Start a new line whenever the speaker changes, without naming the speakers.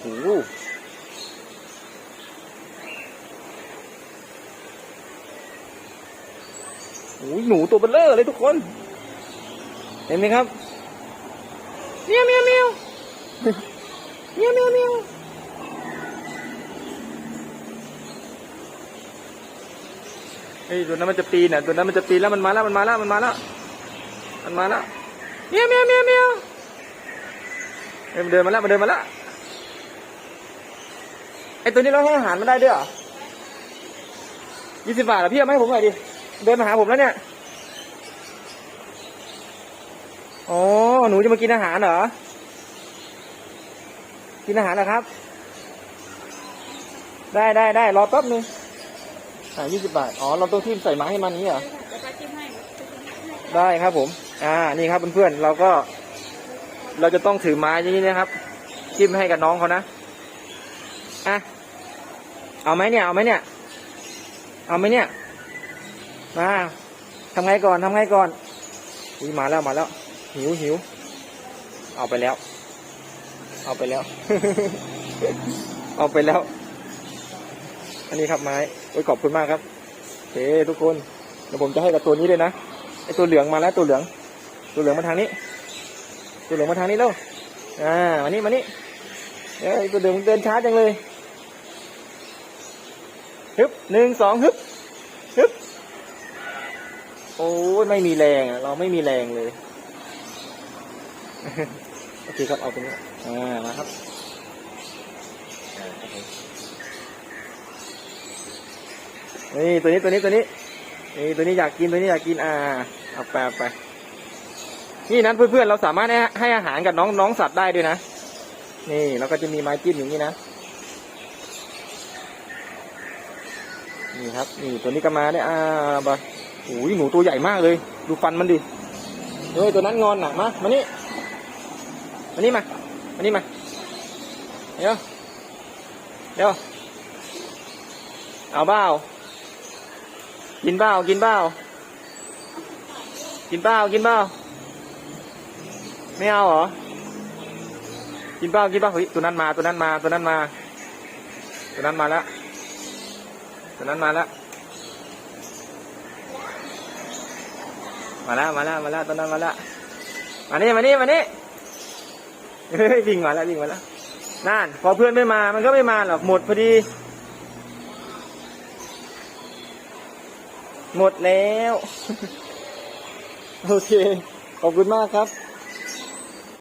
โอ้โหโอ้ยหนูตัวเบลเลอร์เลยทุกคน เห็นไหมครับเมียวเมียวเมียวเมียวเมียวเมียวเฮ้ยตัวนั้นมันจะปีนอะตัวนั้นมันจะปีนแล้วมันมาแล้วมันมาแล้วมันมาแล้วมันมาแล้วเมียวเมียวเมียวเมียวเฮ้ยมันเดินมาแล้วมันเดินมาแล้ว ตัวนี้เราให้อาหารมันได้ด้วยเหรอยี่สิบบาทเหรอพี่เอามาให้ผมหน่อยดิ เดินมาหาผมแล้วเนี่ย อ๋อ หนูจะมากินอาหารเหรอ กินอาหารเหรอครับ ได้ได้ได้รอแป๊บนึงอ่ายี่สิบบาท อ๋อ เราต้องทิ่มใส่ไม้ให้มันนี้เหรอ ได้ครับผม อ่า นี่ครับเพื่อนๆ เราก็ เราจะต้องถือไม้อย่างนี้นะครับ จิ้มให้กับน้องเขานะ อะ เอาไหมเนี่ย เอาไหมเนี่ย เอาไหมเนี่ย มาทำไงก่อนทำไงก่อน อุ้ยมาแล้วมาแล้ว หิวหิว เอาไปแล้ว เอาไปแล้ว เอาไปแล้ว อันนี้ครับไม้โอ้ยขอบคุณมากครับโอเคทุกคน เดี๋ยวผมจะให้กับตัวนี้เลยนะ ไอตัวเหลืองมาแล้วตัวเหลือง ตัวเหลืองมาทางนี้ ตัวเหลืองมาทางนี้แล้วอ่ามานี่มานี่เอ้ยตัวเหลืองเดินช้าจังเลย ฮึบหนึ่งสองฮึบฮึบโอ้ไม่มีแรงอะเราไม่มีแรงเลยโอเคครับเอาตรงนี้อ่ามาครับนี่ตัวนี้ตัวนี้ตัวนี้นี่ตัวนี้อยากกินตัวนี้อยากกินอ่าเอาไปไปนี่นั้นเพื่อนๆเราสามารถให้ให้อาหารกับน้องน้องสัตว์ได้ด้วยนะ นี่เราก็จะมีไม้จิ้มอย่างนี้นะ นี่ครับนี่ตัวนี้ก็มาได้อ่าบะโอ้ยหนูตัวใหญ่มากเลย ดูฟันมันดิเฮ้ยตัวนั้นงอนหนักมามานี่มานี่มามานี่มาเดี๋ยวเดี๋ยวเอาเบ้ากินเบ้ากินเบ้ากินเบ้ากินเบ้าไม่เอาเหรอกินเบ้ากินเบ้าเฮ้ยตัวนั้นมาตัวนั้นมาตัวนั้นมาตัวนั้นมาแล้ว ตัวนั้นมาแล้วมาแล้วมาแล้วมาแล้วตัวนั้นมาแล้วมานี่มานี่มานี่เฮ้ยวิ่งมาแล้ววิ่งมาแล้วนั่นพอเพื่อนไม่มา มันก็ไม่มาหรอกหมดพอดี หมดแล้ว โอเค ขอบคุณมากครับ